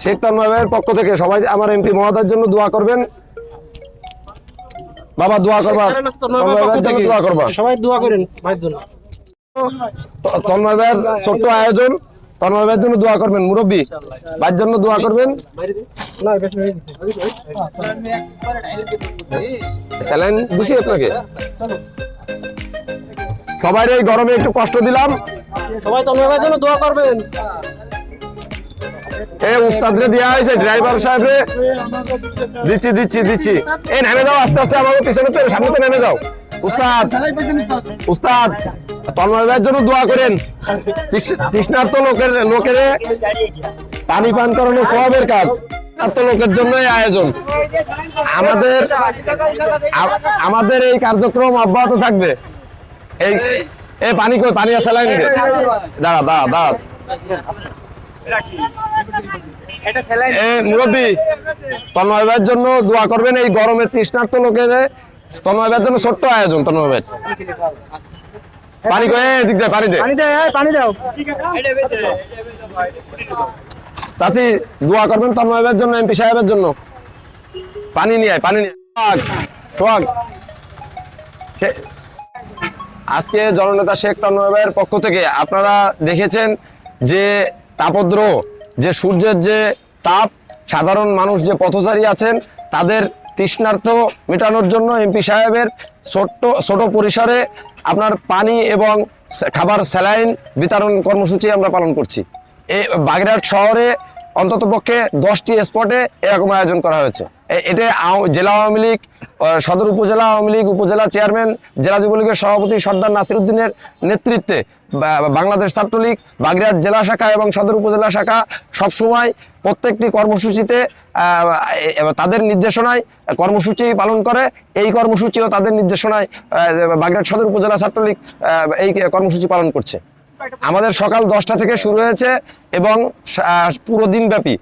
শেখ তন্ময়ের পক্ষ থেকে সবাই আমার এমপি মহোদয়ের জন্য দোয়া করবেন। বাবা দোয়া করবা। দোয়া করবা। সবাই দোয়া করেন তন্ময় ভাইয়ের ছোট্ট আয়োজন। তন্ময় ভাইয়ের জন্য দোয়া করবেন মুরব্বী। ভাইয়ের জন্য দোয়া করবেন। স্যালাইন দিছি আপনাকে। সবাই এই গরমে একটু কষ্ট দিলাম। সবাই তন্ময় ভাইয়ের জন্য দোয়া করবেন। এ উস্তাদরে দেওয়া হয়েছে ড্রাইভার সাহেবরে। দিচ্ছি দিচ্ছি দিচ্ছি। নেমে যাও আস্তে আস্তে আমাকে পিছনে সামনে নেমে যাও। উস্তাদ উস্তাদ। তন্ময় ভাইয়ের জন্য দোয়া করেন। তৃষ- তৃষ্ণার্ত লোকের লোকের পানি পান করানো সবের কাজ। লোকের জন্য আয়োজন। আমাদের আমাদের এই কার্যক্রম অব্যাহত থাকবে। এই এই পানি কই পানি আছে, লাইন দে। দাঁড়া দাঁড়া দাঁড়া। এ মুরব্বী, তন্ময় ভাইয়ের জন্য দোয়া করবেন। এই গরমে তৃষ্ণার্ত লোকের তন্ময় ভাইয়ের জন্য ছোট্ট আয়োজন, তন্ময় ভাই। পানি কয়ে দিক দে পানি দে। পানি এই, পানি দাও। চাচি দোয়া করবেন তন্ময় ভাইয়ের জন্য এমপি সাহেবের জন্য। পানি নিয়ে পানি নিয়ে। সোহাগ আজকে জননেতা শেখ তন্ময় ভাইয়ের পক্ষ থেকে আপনারা দেখেছেন যে তাপদ্র যে সূর্যের যে তাপ সাধারণ মানুষ যে পথচারী আছেন তাদের তৃষ্ণার্থ মেটানোর জন্য এমপি সাহেবের ছোট্ট, ছোট পরিসরে আপনার পানি এবং খাবার স্যালাইন বিতরণ কর্মসূচি আমরা পালন করছি। এই বাগেরহাট শহরে অন্ততপক্ষে দশটি স্পটে এরকম আয়োজন করা হয়েছে। এটা জেলা আওয়ামী লীগ সদর উপজেলা আওয়ামী লীগ, উপজেলা চেয়ারম্যান, জেলা যুবলীগের সভাপতি সর্দার নাসির উদ্দিনের নেতৃত্বে বাংলাদেশ ছাত্রলীগ, বাগেরহাট জেলা শাখা এবং সদর উপজেলা শাখা সবসময় প্রত্যেকটি কর্মসূচিতে তাদের নির্দেশনায় কর্মসূচি পালন করে। এই কর্মসূচিও তাদের নির্দেশনায় বাগেরহাট সদর উপজেলা ছাত্রলীগ এই কর্মসূচি পালন করছে। আমাদের সকাল দশটা থেকে শুরু হয়েছে এবং পুরো দিনব্যাপী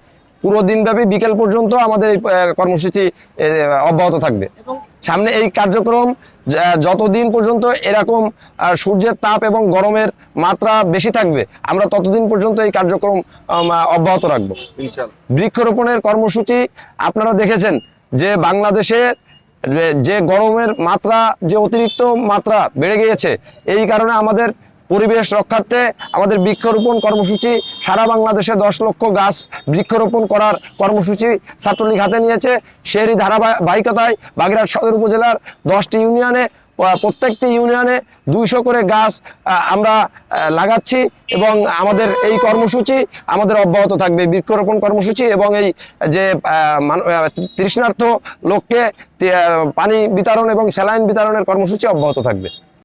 পুরো দিনব্যাপী বিকেল পর্যন্ত আমাদের এই কর্মসূচি অব্যাহত থাকবে। সামনে এই কার্যক্রম যতদিন পর্যন্ত এরকম সূর্যের তাপ এবং গরমের মাত্রা বেশি থাকবে আমরা ততদিন পর্যন্ত এই কার্যক্রম অব্যাহত রাখব। বৃক্ষরোপণের কর্মসূচি আপনারা দেখেছেন যে বাংলাদেশে যে গরমের মাত্রা যে অতিরিক্ত মাত্রা বেড়ে গিয়েছে এই কারণে আমাদের পরিবেশ রক্ষার্থে আমাদের বৃক্ষরোপণ কর্মসূচি সারা বাংলাদেশে দশ লক্ষ গাছ বৃক্ষরোপণ করার কর্মসূচি ছাত্রলীগ হাতে নিয়েছে। সেরই ধারাবাহিকতায় বাগেরহাট সদর উপজেলার দশটি ইউনিয়নে প্রত্যেকটি ইউনিয়নে দুইশো করে গাছ আমরা লাগাচ্ছি এবং আমাদের এই কর্মসূচি আমাদের অব্যাহত থাকবে। বৃক্ষরোপণ কর্মসূচি এবং এই যে তৃষ্ণার্থ লোককে পানি বিতরণ এবং স্যালাইন বিতরণের কর্মসূচি অব্যাহত থাকবে।